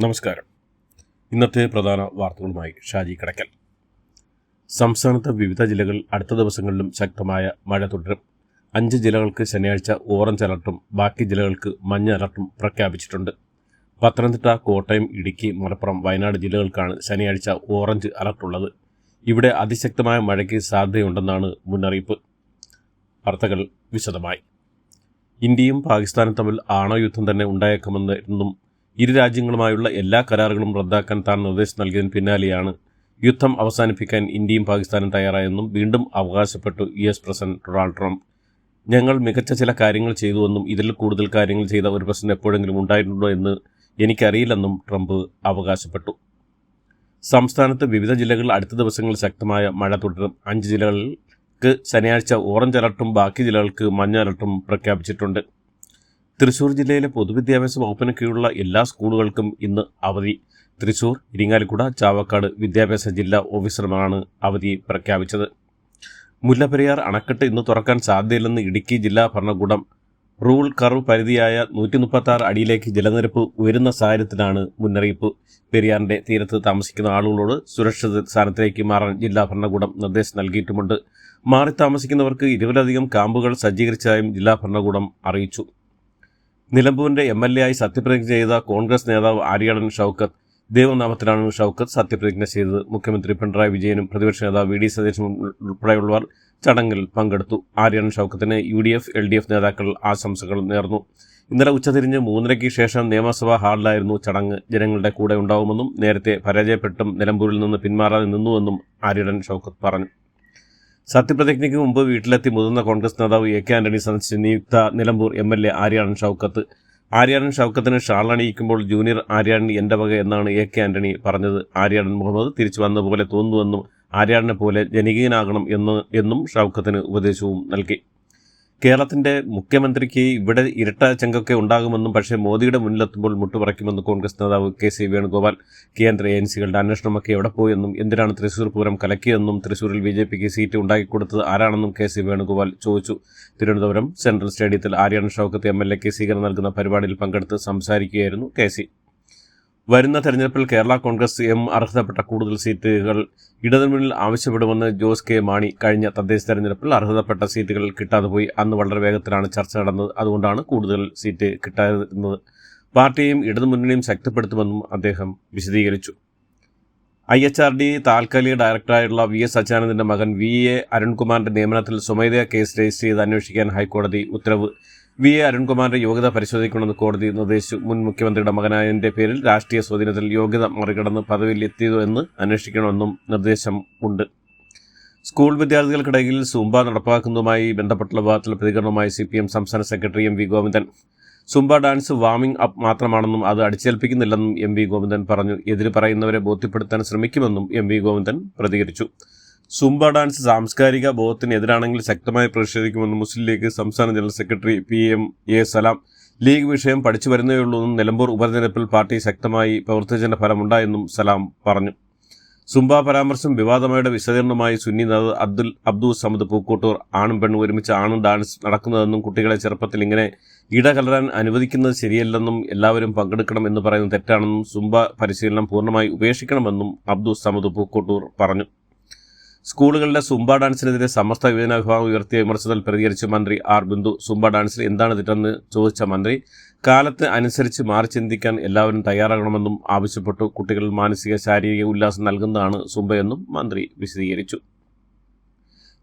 നമസ്കാരം. ഇന്നത്തെ പ്രധാന വാർത്തകളുമായി ഷാജി കടക്കൽ. സംസ്ഥാനത്ത് വിവിധ ജില്ലകൾ അടുത്ത ദിവസങ്ങളിലും ശക്തമായ മഴ തുടരും. അഞ്ച് ജില്ലകൾക്ക് ശനിയാഴ്ച ഓറഞ്ച് അലർട്ടും ബാക്കി ജില്ലകൾക്ക് മഞ്ഞ അലർട്ടും പ്രഖ്യാപിച്ചിട്ടുണ്ട്. പത്തനംതിട്ട കോട്ടയം ഇടുക്കി മലപ്പുറം വയനാട് ജില്ലകൾക്കാണ് ശനിയാഴ്ച ഓറഞ്ച് അലർട്ടുള്ളത് ഇവിടെ അതിശക്തമായ മഴയ്ക്ക് സാധ്യതയുണ്ടെന്നാണ് മുന്നറിയിപ്പ്. വാർത്തകൾ വിശദമായി. ഇന്ത്യയും പാകിസ്ഥാനും തമ്മിൽ ആണവയുദ്ധം തന്നെ ഉണ്ടായേക്കുമെന്ന് ഇരു രാജ്യങ്ങളുമായുള്ള എല്ലാ കരാറുകളും റദ്ദാക്കാൻ താൻ നിർദ്ദേശം നൽകിയതിന് പിന്നാലെയാണ് യുദ്ധം അവസാനിപ്പിക്കാൻ ഇന്ത്യയും പാകിസ്ഥാനും തയ്യാറായെന്നും വീണ്ടും അവകാശപ്പെട്ടു U S president Donald Trump. ഞങ്ങൾ മികച്ച ചില കാര്യങ്ങൾ ചെയ്തുവെന്നും ഇതിൽ കൂടുതൽ കാര്യങ്ങൾ ചെയ്ത ഒരു പ്രശ്നം എപ്പോഴെങ്കിലും ഉണ്ടായിട്ടുണ്ടോ എന്ന് എനിക്കറിയില്ലെന്നും ട്രംപ് അവകാശപ്പെട്ടു. സംസ്ഥാനത്ത് വിവിധ ജില്ലകളിൽ അടുത്ത ദിവസങ്ങളിൽ ശക്തമായ മഴ തുടരും. അഞ്ച് ജില്ലകൾക്ക് ശനിയാഴ്ച ഓറഞ്ച് അലർട്ടും ബാക്കി ജില്ലകൾക്ക് മഞ്ഞ അലർട്ടും പ്രഖ്യാപിച്ചിട്ടുണ്ട്. തൃശൂർ ജില്ലയിലെ പൊതുവിദ്യാഭ്യാസ വകുപ്പിന് കീഴിലുള്ള എല്ലാ സ്കൂളുകൾക്കും ഇന്ന് അവധി. തൃശൂർ ഇരിങ്ങാലിക്കുട ചാവക്കാട് വിദ്യാഭ്യാസ ജില്ലാ ഓഫീസർമാരാണ് അവധി പ്രഖ്യാപിച്ചത്. മുല്ലപ്പെരിയാർ അണക്കെട്ട് ഇന്ന് തുറക്കാൻ സാധ്യതയില്ലെന്ന് ഇടുക്കി ജില്ലാ ഭരണകൂടം. റൂൾ കർവ് പരിധിയായ നൂറ്റി മുപ്പത്തി ആറ് അടിയിലേക്ക് ജലനിരപ്പ് ഉയരുന്ന സാഹചര്യത്തിലാണ് മുന്നറിയിപ്പ്. പെരിയാറിന്റെ തീരത്ത് താമസിക്കുന്ന ആളുകളോട് സുരക്ഷിത സ്ഥാനത്തേക്ക് മാറാൻ ജില്ലാ ഭരണകൂടം നിർദ്ദേശം നൽകിയിട്ടുമുണ്ട്. മാറി താമസിക്കുന്നവർക്ക് ഇരുപതിലധികം ക്യാമ്പുകൾ സജ്ജീകരിച്ചതായും ജില്ലാ ഭരണകൂടം അറിയിച്ചു. നിലമ്പൂരിന്റെ എം എൽ എ ആയി സത്യപ്രതിജ്ഞ ചെയ്ത കോൺഗ്രസ് നേതാവ് ആര്യാടൻ ഷൗക്കത്ത് ദൈവനാമത്തിലാണ് ഷൗക്കത്ത് സത്യപ്രതിജ്ഞ ചെയ്തത്. മുഖ്യമന്ത്രി പിണറായി വിജയനും പ്രതിപക്ഷ നേതാവ് വി ഡി സതീശനും ഉൾപ്പെടെയുള്ളവർ ചടങ്ങിൽ പങ്കെടുത്തു. Aryadan ഷൗക്കത്തിന് U D F L D F നേതാക്കൾ ആശംസകൾ നേർന്നു. ഇന്നലെ ഉച്ചതിരിഞ്ഞ് മൂന്നരയ്ക്ക് ശേഷം നിയമസഭാ ഹാളിലായിരുന്നു ചടങ്ങ്. ജനങ്ങളുടെ കൂടെ ഉണ്ടാവുമെന്നും നേരത്തെ പരാജയപ്പെട്ടും നിലമ്പൂരിൽ നിന്ന് പിന്മാറാതെ നിന്നുവെന്നും ആര്യടൻ ഷൗക്കത്ത് പറഞ്ഞു. സത്യപ്രതിജ്ഞയ്ക്ക് മുമ്പ് വീട്ടിലെത്തി മുതിർന്ന കോൺഗ്രസ് നേതാവ് എ കെ ആന്റണി സന്ദർശിച്ച നിയുക്ത Nilambur M L A Aryadan Shoukath. ഷൗക്കത്തിന് shawl അണിയിക്കുമ്പോൾ ജൂനിയർ ആര്യാടൻ എന്റെ വക എന്നാണ് എ കെ ആന്റണി പറഞ്ഞത്. ആര്യാടൻ മുഹമ്മദ് തിരിച്ചു വന്ന പോലെ തോന്നുന്നുവെന്നും ആര്യാടനെ പോലെ ജനകീയനാകണം എന്ന് എന്നും ഷൗക്കത്തിന് ഉപദേശവും നൽകി. കേരളത്തിന്റെ മുഖ്യമന്ത്രിക്ക് ഇവിടെ ഇരട്ട ചെങ്കൊക്കെ ഉണ്ടാകുമെന്നും പക്ഷേ മോദിയുടെ മുന്നിലെത്തുമ്പോൾ മുട്ടുപറയ്ക്കുമെന്ന് കോൺഗ്രസ് നേതാവ് കെ സി വേണുഗോപാൽ കേന്ദ്ര ഏജൻസികളുടെ അന്വേഷണമൊക്കെ എവിടെ പോയെന്നും എന്തിനാണ് തൃശൂർ പൂരം കലക്കിയതെന്നും തൃശൂരിൽ ബി ജെ പിക്ക് സീറ്റ് ഉണ്ടാക്കിക്കൊടുത്തത് ആരാണെന്നും കെ സി വേണുഗോപാൽ ചോദിച്ചു. തിരുവനന്തപുരം സെൻട്രൽ സ്റ്റേഡിയത്തിൽ Aryadan Shoukath M L A K സ്വീകരണം നൽകുന്ന പരിപാടിയിൽ പങ്കെടുത്ത് സംസാരിക്കുകയായിരുന്നു കെ സി. വരുന്ന തെരഞ്ഞെടുപ്പിൽ കേരള കോൺഗ്രസ് എം അർഹതപ്പെട്ട കൂടുതൽ സീറ്റുകൾ ഇടതുമുന്നിൽ ആവശ്യപ്പെടുമെന്ന് ജോസ് കെ മാണി കഴിഞ്ഞ തദ്ദേശ തെരഞ്ഞെടുപ്പിൽ അർഹതപ്പെട്ട സീറ്റുകൾ കിട്ടാതെ പോയി. അന്ന് വളരെ വേഗത്തിലാണ് ചർച്ച നടന്നത്. അതുകൊണ്ടാണ് കൂടുതൽ സീറ്റ് കിട്ടാതിരുന്നത്. പാർട്ടിയും ഇടതുമുന്നണിയും ശക്തിപ്പെടുത്തുമെന്നും അദ്ദേഹം വിശദീകരിച്ചു. ഐ എച്ച് ആർ ഡി താൽക്കാലിക ഡയറക്ടറായുള്ള വി എസ് അച്യുതാനന്ദന്റെ മകൻ വി എ അരുൺകുമാറിന്റെ നിയമനത്തിൽ സ്വമേധയാ കേസ് രജിസ്റ്റർ ചെയ്ത് അന്വേഷിക്കാൻ ഹൈക്കോടതി ഉത്തരവ് വി എ അരുൺകുമാറിന്റെ യോഗ്യത പരിശോധിക്കണമെന്ന് കോടതി നിർദ്ദേശിച്ചു. മുൻ മുഖ്യമന്ത്രിയുടെ മകനായതിന്റെ പേരിൽ രാഷ്ട്രീയ സ്വാധീനത്തിൽ യോഗ്യത മറികടന്ന് പദവിയിൽ എത്തിയതോ എന്ന് അന്വേഷിക്കണമെന്നും നിർദ്ദേശം ഉണ്ട്. സ്കൂൾ വിദ്യാർത്ഥികൾക്കിടയിൽ സുംബ നടപ്പാക്കുന്നതുമായി ബന്ധപ്പെട്ടുള്ള വിവാദത്തിലെ പ്രതികരണവുമായി സി പി എം സംസ്ഥാന secretary M V Govindan. Zumba dance warming up മാത്രമാണെന്നും അത് അടിച്ചേൽപ്പിക്കുന്നില്ലെന്നും എം വി ഗോവിന്ദൻ പറഞ്ഞു. എതിര് പറയുന്നവരെ ബോധ്യപ്പെടുത്താൻ ശ്രമിക്കുമെന്നും എം വി ഗോവിന്ദൻ പ്രതികരിച്ചു. സുംബ ഡാൻസ് സാംസ്കാരിക ബോധത്തിന് എതിരാണെങ്കിൽ ശക്തമായി പ്രതിഷേധിക്കുമെന്ന് മുസ്ലിം ലീഗ് സംസ്ഥാന general secretary P M A Salam. League വിഷയം പഠിച്ചു വരുന്നേയുള്ളൂന്നും നിലമ്പൂർ ഉപതെരഞ്ഞെടുപ്പിൽ പാർട്ടി ശക്തമായി പ്രവർത്തിച്ചതിന്റെ ഫലമുണ്ടായെന്നും സലാം പറഞ്ഞു. സുംബ പരാമർശം വിവാദമായുടെ വിശദീകരണമായി സുന്നി നേതാവ് അബ്ദുൽ അബ്ദുൽ സമദ് പൂക്കോട്ടൂർ ആണും പെണ്ണും ഒരുമിച്ച് ആണും ഡാൻസ് നടക്കുന്നതെന്നും കുട്ടികളെ ചെറുപ്പത്തിൽ ഇങ്ങനെ ഇടകലരാൻ അനുവദിക്കുന്നത് ശരിയല്ലെന്നും എല്ലാവരും പങ്കെടുക്കണം എന്ന് പറയുന്നത് തെറ്റാണെന്നും സുംബ പരിശീലനം പൂർണമായി ഉപേക്ഷിക്കണമെന്നും അബ്ദുൽ സമദ് പൂക്കോട്ടൂർ പറഞ്ഞു. സ്കൂളുകളിലെ സുംബ ഡാൻസിനെതിരെ സമസ്ത യുവജന വിഭാഗം ഉയർത്തിയ വിമർശനത്തിൽ പ്രതികരിച്ച മന്ത്രി ആർ ബിന്ദു സുംബ ഡാൻസിൽ എന്താണ് തെറ്റെന്ന് ചോദിച്ച മന്ത്രി കാലത്ത് അനുസരിച്ച് മാറി ചിന്തിക്കാൻ എല്ലാവരും തയ്യാറാകണമെന്നും ആവശ്യപ്പെട്ടു കുട്ടികൾ മാനസിക ശാരീരിക ഉല്ലാസം നൽകുന്നതാണ് സുംബയെന്നും മന്ത്രി വിശദീകരിച്ചു.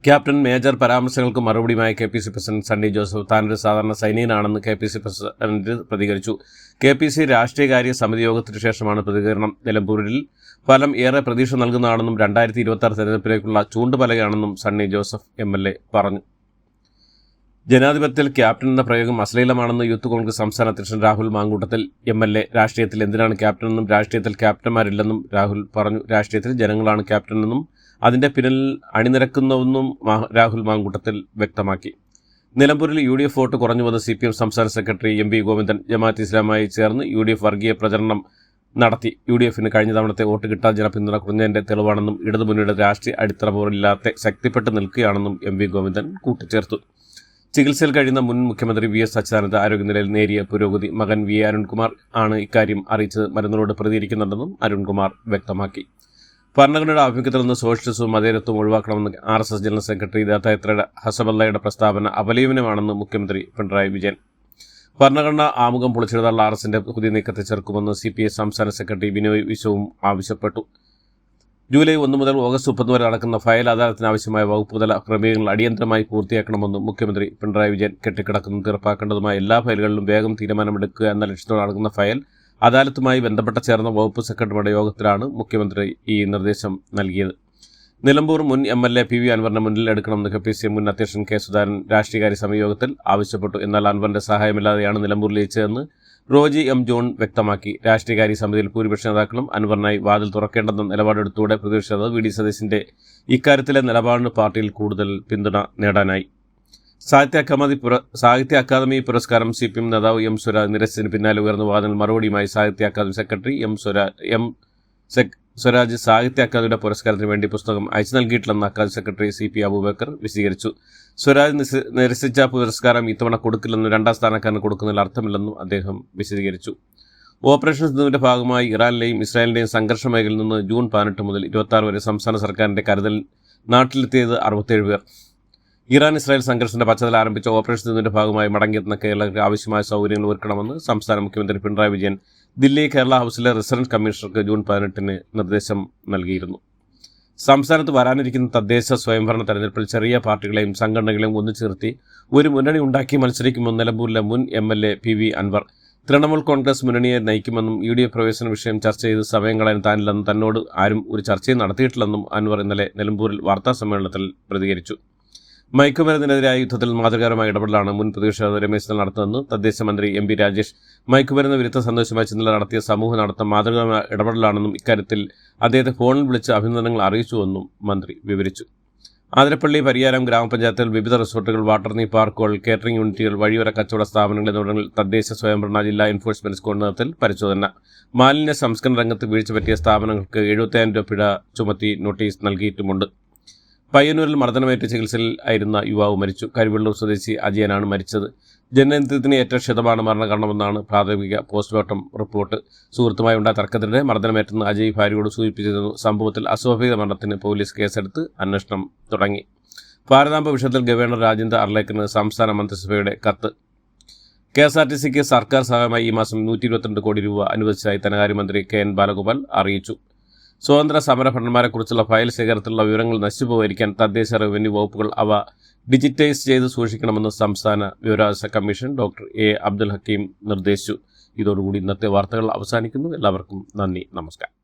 ക്യാപ്റ്റൻ മേജർ പരാമർശങ്ങൾക്ക് മറുപടിയുമായി K P C president Sunny Joseph താനൊരു സാധാരണ സൈനികനാണെന്ന് കെ പി സി പ്രസിഡന്റ് പ്രതികരിച്ചു. കെ പി സി രാഷ്ട്രീയകാര്യ സമിതി യോഗത്തിനു ശേഷമാണ് പ്രതികരണം. നിലമ്പൂരിൽ ഫലം ഏറെ പ്രതീക്ഷ നൽകുന്നതാണെന്നും രണ്ടായിരത്തി ഇരുപത്തി തെരഞ്ഞെടുപ്പിലേക്കുള്ള ചൂണ്ടുപലകയാണെന്നും Sunny Joseph M L A പറഞ്ഞു. ജനാധിപത്യത്തിൽ ക്യാപ്റ്റൻ എന്ന പ്രയോഗം അശ്ലീലമാണെന്ന് യൂത്ത് കോൺഗ്രസ് സംസ്ഥാന അധ്യക്ഷൻ Rahul Mamkootathil M L A രാഷ്ട്രീയത്തിൽ എന്തിനാണ് ക്യാപ്റ്റൻ എന്നും രാഷ്ട്രീയത്തിൽ ക്യാപ്റ്റന്മാരില്ലെന്നും രാഹുൽ പറഞ്ഞു. രാഷ്ട്രീയത്തിൽ ജനങ്ങളാണ് ക്യാപ്റ്റൻ എന്നും അതിന്റെ പിന്നിൽ അണിനിരക്കുന്നുവെന്നും രാഹുൽ മാങ്കൂട്ടത്തിൽ വ്യക്തമാക്കി. നിലമ്പൂരിൽ യു ഡി എഫ് വോട്ട് കുറഞ്ഞുവെന്ന് സി പി എം സംസ്ഥാന secretary M P Govindan Jamaat ഇസ്ലാമായി ചേർന്ന് യു ഡി എഫ് വർഗീയ പ്രചരണം നടത്തി. യു ഡി എഫിന് കഴിഞ്ഞ തവണത്തെ വോട്ട് കിട്ടാൻ ജനപിന്തുണ കുറഞ്ഞതിന്റെ തെളിവാണെന്നും ഇടതുമുന്നണിയുടെ രാഷ്ട്രീയ അടിത്തറ പോലില്ലാത്ത ശക്തിപ്പെട്ട് നിൽക്കുകയാണെന്നും എം വി ഗോവിന്ദൻ കൂട്ടിച്ചേർത്തു. ചികിത്സയിൽ കഴിയുന്ന മുൻ മുഖ്യമന്ത്രി വി എസ് അച്യുതാനന്ദ ആരോഗ്യനിലയിൽ നേരിയ പുരോഗതി മകൻ വി അരുൺകുമാർ ആണ് ഇക്കാര്യം അറിയിച്ചത് മരുന്നുകളോട് പ്രതികരിക്കുന്നുണ്ടെന്നും അരുൺകുമാർ വ്യക്തമാക്കി. ഭരണഘടനയുടെ ആഭിമുഖ്യത്തിൽ നിന്ന് സോഷ്യലിസവും മതേതത്വവും ഒഴിവാക്കണമെന്ന് R S S general secretary ദത്താത്രയുടെ ഹസബല്ലയുടെ പ്രസ്താവന അപലീപനമാണെന്ന് മുഖ്യമന്ത്രി പിണറായി വിജയൻ ഭരണഘടന ആമുഖം പൊളിച്ചെഴുതാനുള്ള ആർ എസിന്റെ പുതിയ നീക്കത്തെ ചെറുക്കുമെന്ന് സി പി ഐ സംസ്ഥാന സെക്രട്ടറി ബിനോയ് വിശ്വവും ആവശ്യപ്പെട്ടു. ജൂലൈ ഒന്ന് മുതൽ ഓഗസ്റ്റ് മുപ്പത് വരെ നടക്കുന്ന ഫയൽ അദാലത്തിന് ആവശ്യമായ വകുപ്പുതല ക്രമീകരണങ്ങൾ അടിയന്തരമായി പൂർത്തിയാക്കണമെന്നും മുഖ്യമന്ത്രി പിണറായി വിജയൻ കെട്ടിക്കിടക്കുന്നു തീർപ്പാക്കേണ്ടതുമായ എല്ലാ ഫയലുകളിലും വേഗം തീരുമാനമെടുക്കുക എന്ന ലക്ഷ്യത്തോടെ നടക്കുന്ന ഫയൽ അദാലത്തുമായി ബന്ധപ്പെട്ട ചേർന്ന വകുപ്പ് സെക്രട്ടറിയുടെ യോഗത്തിലാണ് മുഖ്യമന്ത്രി ഈ നിർദ്ദേശം നൽകിയത്. നിലമ്പൂർ മുൻ M L A P V അൻവറിന് മുന്നിൽ എടുക്കണമെന്ന് കെ പി സി മുൻ അധ്യക്ഷൻ കെ സുധാരൻ രാഷ്ട്രീയകാര്യ സമയോഗത്തിൽ ആവശ്യപ്പെട്ടു. എന്നാൽ അൻവറിന്റെ സഹായമില്ലാതെയാണ് നിലമ്പൂർ ലയിച്ചതെന്ന് റോജി എം ജോൺ വ്യക്തമാക്കി. രാഷ്ട്രീയകാര്യ സമിതിയിൽ ഭൂരിപക്ഷ നേതാക്കളും അൻവറിനായി വാതിൽ തുറക്കേണ്ടെന്ന നിലപാടെടുത്തൂടെ പ്രതിപക്ഷ വി ഡി സതീശിന്റെ ഇക്കാര്യത്തിലെ നിലപാടിന് പാർട്ടിയിൽ കൂടുതൽ പിന്തുണ നേടാനായി. സാഹിത്യ അക്കാദമി സാഹിത്യ അക്കാദമി പുരസ്കാരം സി പി എം നേതാവ് എം സ്വരാജ് നിരസിന് പിന്നാലെ ഉയർന്ന വാദങ്ങൾ മറുപടിയുമായി Sahitya Akademi secretary M Swaraj M sec Swaraj സാഹിത്യ അക്കാദമിയുടെ പുരസ്കാരത്തിന് വേണ്ടി പുസ്തകം അയച്ചു നൽകിയിട്ടില്ലെന്ന് Akademi secretary C P Abubakar വിശദീകരിച്ചു. സ്വരാജ് നിരസിച്ച പുരസ്കാരം ഇത്തവണ കൊടുക്കില്ലെന്നും രണ്ടാം സ്ഥാനക്കാരന് കൊടുക്കുന്നതിൽ അർത്ഥമില്ലെന്നും അദ്ദേഹം വിശദീകരിച്ചു. ഓപ്പറേഷൻ സിന്ധുവിന്റെ ഭാഗമായി ഇറാനിലെയും ഇസ്രായേലിന്റെയും സംഘർഷ മേഖലയിൽ നിന്ന് ജൂൺ പതിനെട്ട് മുതൽ ഇരുപത്തി വരെ സംസ്ഥാന സർക്കാരിന്റെ കരുതൽ നാട്ടിലെത്തിയത് അറുപത്തേഴ് പേർ. ഇറാൻ ഇസ്രായേൽ സംഘർഷത്തിന്റെ പശ്ചാത്തലം ആരംഭിച്ച ഓപ്പറേഷൻ സിന്ധുവിന്റെ ഭാഗമായി മടങ്ങിയെത്തുന്ന കേരളത്തിന് ആവശ്യമായ സൗകര്യങ്ങൾ ഒരുക്കണമെന്ന് സംസ്ഥാന മുഖ്യമന്ത്രി പിണറായി വിജയൻ ദില്ലി കേരള ഹൗസിലെ റെസിഡന്റ് കമ്മീഷണർക്ക് ജൂൺ പതിനെട്ടിന് നിർദ്ദേശം നൽകിയിരുന്നു. സംസ്ഥാനത്ത് വരാനിരിക്കുന്ന തദ്ദേശ സ്വയംഭരണ തെരഞ്ഞെടുപ്പിൽ ചെറിയ പാർട്ടികളെയും സംഘടനകളെയും ഒന്നിച്ചേർത്തി ഒരു മുന്നണി ഉണ്ടാക്കി മത്സരിക്കുമെന്ന് നിലമ്പൂരിലെ മുൻ M L A P V Anvar Trinamool Congress മുന്നണിയെ നയിക്കുമെന്നും യു ഡി എഫ് പ്രവേശന വിഷയം ചർച്ച ചെയ്ത് സമയം കളയാൻ താനില്ലെന്നും തന്നോട് ആരും ഒരു ചർച്ചയും നടത്തിയിട്ടില്ലെന്നും അൻവർ ഇന്നലെ നിലമ്പൂരിൽ വാർത്താ സമ്മേളനത്തിൽ പ്രതികരിച്ചു. മയക്കുമരുന്നിനെതിരായ യുദ്ധത്തിൽ മാതൃകാരമായ ഇടപെടലാണ് മുൻ പ്രതിപക്ഷ രമേശ് നടത്തുന്നതെന്ന് തദ്ദേശ മന്ത്രി എം പി രാജേഷ്. മയക്കുമരുന്ന് വിരുദ്ധ സന്ദേശമായി ചിന്തല നടത്തിയ സമൂഹ നടത്തം മാതൃകാരമായ ഇടപെടലാണെന്നും ഇക്കാര്യത്തിൽ അദ്ദേഹത്തെ ഫോണിൽ വിളിച്ച് അഭിനന്ദനങ്ങൾ അറിയിച്ചുവെന്നും മന്ത്രി വിവരിച്ചു. ആതിരപ്പള്ളി പരിയാരം ഗ്രാമപഞ്ചായത്തിൽ വിവിധ റിസോർട്ടുകൾ വാട്ടർ നീ പാർക്കുകൾ കേറ്ററിംഗ് യൂണിറ്റുകൾ വഴിയോര കച്ചവട സ്ഥാപനങ്ങൾ എന്നിവിടങ്ങളിൽ തദ്ദേശ സ്വയംഭരണ ജില്ലാ എൻഫോഴ്സ്മെന്റ് സ്ക്വാഡ് നേതൃത്വത്തിൽ പരിശോധന. മാലിന്യ സംസ്കരണ രംഗത്ത് വീഴ്ച പറ്റിയ സ്ഥാപനങ്ങൾക്ക് എഴുപത്തിയായിരം രൂപ പിഴ ചുമത്തി നോട്ടീസ് നൽകിയിട്ടുമുണ്ട്. പയ്യന്നൂരിൽ മർദ്ദനമേറ്റ് ചികിത്സയിൽ ആയിരുന്ന യുവാവ് മരിച്ചു. കരിവെള്ളൂർ സ്വദേശി അജയനാണ് മരിച്ചത്. ജനനത്തിന് ഏറ്റ ക്ഷതമാണ് മരണകാരണമെന്നാണ് പ്രാഥമിക പോസ്റ്റ്മോർട്ടം റിപ്പോർട്ട്. സുഹൃത്തുമായി ഉണ്ടായ തർക്കത്തിനിടെ മർദ്ദനമേറ്റെന്ന് അജയ് ഭാര്യയോട് സൂചിപ്പിച്ചിരുന്നു. സംഭവത്തിൽ അസ്വാഭാവിക മരണത്തിന് പോലീസ് കേസെടുത്ത് അന്വേഷണം തുടങ്ങി. ഭാരതാംബ വിഷയത്തിൽ ഗവർണർ രാജേന്ദ്ര അർലേക്കിന് സംസ്ഥാന മന്ത്രിസഭയുടെ കത്ത്. കെ എസ് ആർ ടി സിക്ക് സർക്കാർ സഹായമായി ഈ മാസം നൂറ്റി ഇരുപത്തിരണ്ട് കോടി രൂപ അനുവദിച്ചതായി ധനകാര്യമന്ത്രി കെ എൻ ബാലഗോപാൽ അറിയിച്ചു. സ്വതന്ത്ര സമരഭടന്മാരെക്കുറിച്ചുള്ള ഫയൽ ശേഖരത്തിലുള്ള വിവരങ്ങൾ നശിച്ചുപോയിരിക്കാൻ തദ്ദേശ റവന്യൂ വകുപ്പുകൾ അവ ഡിജിറ്റൈസ് ചെയ്ത് സൂക്ഷിക്കണമെന്ന് സംസ്ഥാന വിവരാവകാശ commission doctor A Abdul Hakeem നിർദ്ദേശിച്ചു. ഇതോടുകൂടി ഇന്നത്തെ വാർത്തകൾ അവസാനിക്കുന്നു. എല്ലാവർക്കും നന്ദി. നമസ്കാരം.